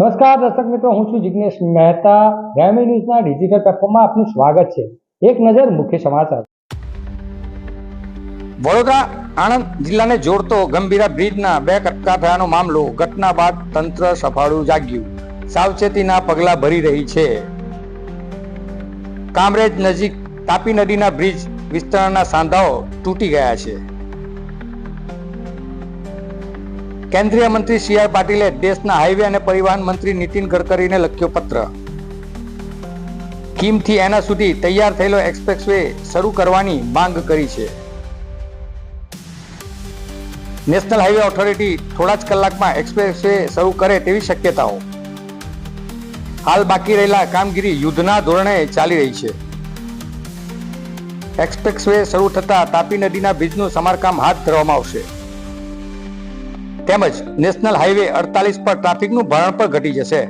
નમસ્કાર, દર્શક મિત્રો, હું છું જિગ્નેશ મહેતા. ગ્રામી ન્યૂઝના ડિજિટલ પ્લેટફોર્મમાં આપનું સ્વાગત છે. એક નજર મુખ્ય સમાચાર. વડોદરા, આણંદ જિલ્લાને જોડતો ગંભીરા બ્રિજના બે કટકા થયાનો મામલો ઘટના બાદ તંત્ર સફાળું જાગ્યું. સાવચેતીના પગલાં ભરી રહી છે. કામરેજ નજીક તાપી નદીના બ્રિજ વિસ્તરણના સાંધાઓ તૂટી ગયા છે. કેન્દ્રીય મંત્રી સી આર પાટીલે દેશના હાઈવે અને પરિવહન મંત્રી નીતિન ગડકરીને લખ્યો પત્ર. કીમથી એના સુધી તૈયાર થયેલો એક્સપ્રેસવે શરૂ કરવાની માંગ કરી છે. નેશનલ હાઈવે ઓથોરિટી થોડા જ કલાકમાં એક્સપ્રેસવે શરૂ કરે તેવી શક્યતાઓ. હાલ બાકી રહેલા કામગીરી યુદ્ધના ધોરણે ચાલી રહી છે. એક્સપ્રેસવે શરૂ થતા તાપી નદીના બ્રિજનું સમારકામ હાથ ધરવામાં આવશે. તેમજ નેશનલ હાઈવે અડતાલીસ પર ટ્રાફિકનું ભારણ પણ ઘટી જશે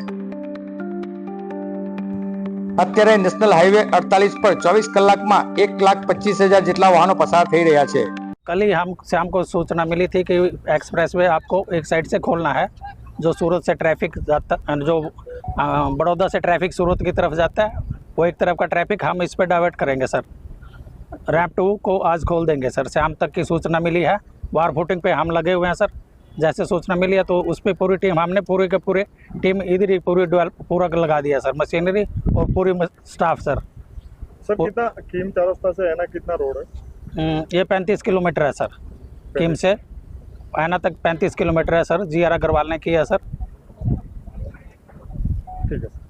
અત્યારે નેશનલ હાઈવે અડતાલીસ પર ચોવીસ કલાકમાં એક લાખ પચીસ હજાર જેટલા વાહનો પસાર થઈ રહ્યા છે कल ही हम से हमको सूचना मिली थी कि एक्सप्रेस वे आपको एक साइड से खोलना है जो सूरत से ट्रैफिक जाता जो अ, बड़ौदा से ट्रैफिक सूरत की तरफ जाता है वो एक तरफ का ट्रैफिक हम इस पर डाइवर्ट करेंगे सर रैप टू को आज खोल देंगे सर शाम तक की सूचना मिली है वार फुटिंग पे हम लगे हुए हैं सर जैसे सूचना मिली है तो उस पर पूरी टीम हमने पूरे के पूरे टीम इधर ही पूरी डेवेल पूरा लगा दिया सर मशीनरी और पूरी स्टाफ सर। सर कितना कीम चौरस्ता से है ना कितना रोड है? हम्म, ये पैंतीस किलोमीटर है सर कीम से। आना तक पैंतीस किलोमीटर है सर जी आर अग्रवाल ने किया सर। ठीक है सर।